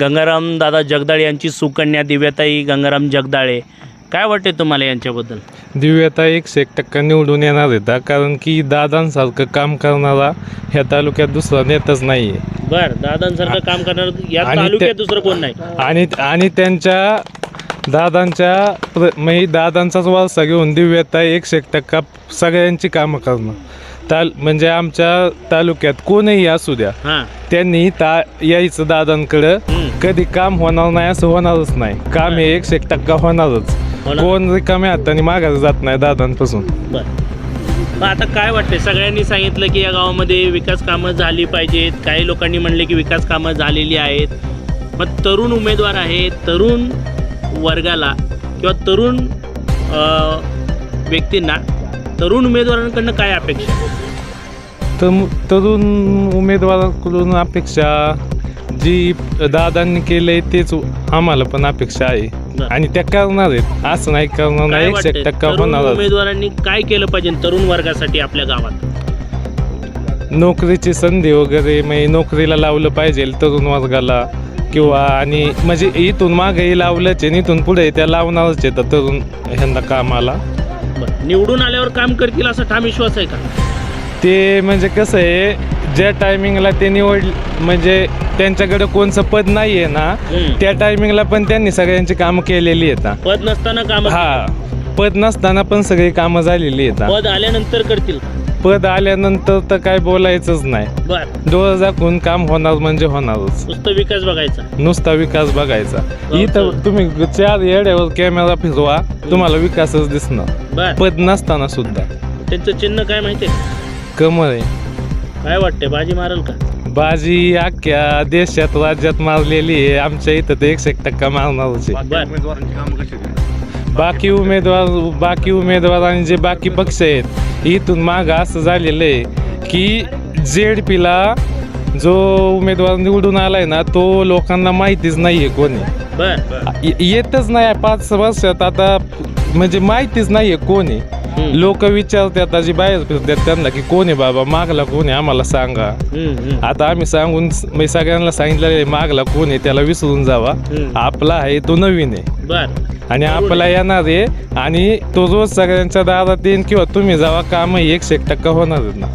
गंगाराम दादा जगदाळे यांची सुकन्या दिव्याताई गंगाराम जगदाळे. काय वाटते तुम्हाला यांच्याबद्दल? दिव्यता एकशे एक टक्का निवडून येणार आहेत कारण की दादांसारखं काम करणारा ह्या तालुक्यात दुसरा नेताच नाही आहे बर दादांसारखं काम करणार या आणि दुसरं कोण नाही? आणि आणि त्यांच्या दादांच्या प्र म्हणजे दादांचाच वारसा घेऊन दिव्यता एकशे एक टक्का सगळ्यांची कामं करणं ताल म्हणजे आमच्या तालुक्यात कोणीही असू द्या हां. त्यांनी ता यायचं दादांकडं. कधी काम होणार नाही असं होणारच नाही. काम हे एकशे एक टक्का होणारच. होणार. कोण रिकाम्या हाताने मागायला जात नाही दादांपासून. बर. मग आता काय वाटते सगळ्यांनी सांगितलं की या गावामध्ये विकास कामं झाली पाहिजेत. काही लोकांनी म्हणले की विकास कामं झालेली आहेत. मग तरुण उमेदवार आहेत तरुण वर्गाला किंवा तरुण अ, व्यक्तींना तरुण उमेदवारांकडनं काय अपेक्षा? आहे? तर तरुण उमेदवाराकडून अपेक्षा जी दादांनी केलंय तेच आम्हाला पण अपेक्षा आहे. आणि त्या करणार आहेत. असं नाही करणार नाही एकशे टक्का होणार उमेदवारांनी काय केलं पाहिजे तरुण वर्गासाठी आपल्या गावात? नोकरीची संधी वगैरे म्हणजे नोकरीला लावलं पाहिजे तरुण वर्गाला. किंवा आणि म्हणजे इथून मागेही लावलंच आहे इथून पुढे त्या लावणारच आहे तर तरुण ह्यांना कामाला. निवडून आल्यावर काम करतील असा ठाम विश्वास आहे का? ते म्हणजे कसं आहे ज्या टायमिंगला ते निवड म्हणजे त्यांच्याकडे कोणचं पद नाही आहे ना. त्या टायमिंगला पण त्यांनी सगळ्यांची कामं केलेली आहेत. पद नसताना काम हा. पद नसताना पण सगळी कामं झालेली आहेत. पद आल्यानंतर करतील. पद आल्यानंतर तर काय बोलायचंच नाही. डोळं झाकून काम होणार म्हणजे होणारच. नुसतं विकास बघायचा. नुसता विकास बघायचा. इथं तुम्ही चार येड्यावर कॅमेरा फिरवा तुम्हाला विकासच दिसणार. पद नसताना सुद्धा. त्यांचं चिन्ह काय माहितीये कमळ आहे. काय वाटते बाजी मारल का? बाजी अख्ख्या देशात राज्यात मारलेली आहे. आमच्या इथं तर एकशे एक टक्का मारणारच आहे. बर. बाकी उमेदवार बाकी उमेदवार आणि जे बाकी पक्ष आहेत इथून माग असं झालेलं आहे की जेड पीला जो उमेदवार निवडून आलाय ना तो लोकांना माहितीच नाहीये कोणी. बर. ये- येतच नाही पाच वर्षात. आता म्हणजे माहितीच नाहीये कोणी. लोक विचारतात अशी बाहेर फिरतात त्यांना की कोण आहे बाबा मागला कोण आहे आम्हाला सांगा. आता आम्ही सांगून म्हणजे सगळ्यांना सांगितलेलं आहे मागला कोण आहे त्याला विसरून जावा. आपला आहे तो नवीन आहे. बर. आणि आपला येणार आहे आणि तो रोज सगळ्यांच्या दारात येईन किंवा तुम्ही जावा काम एकशे एक टक्का होणार ना.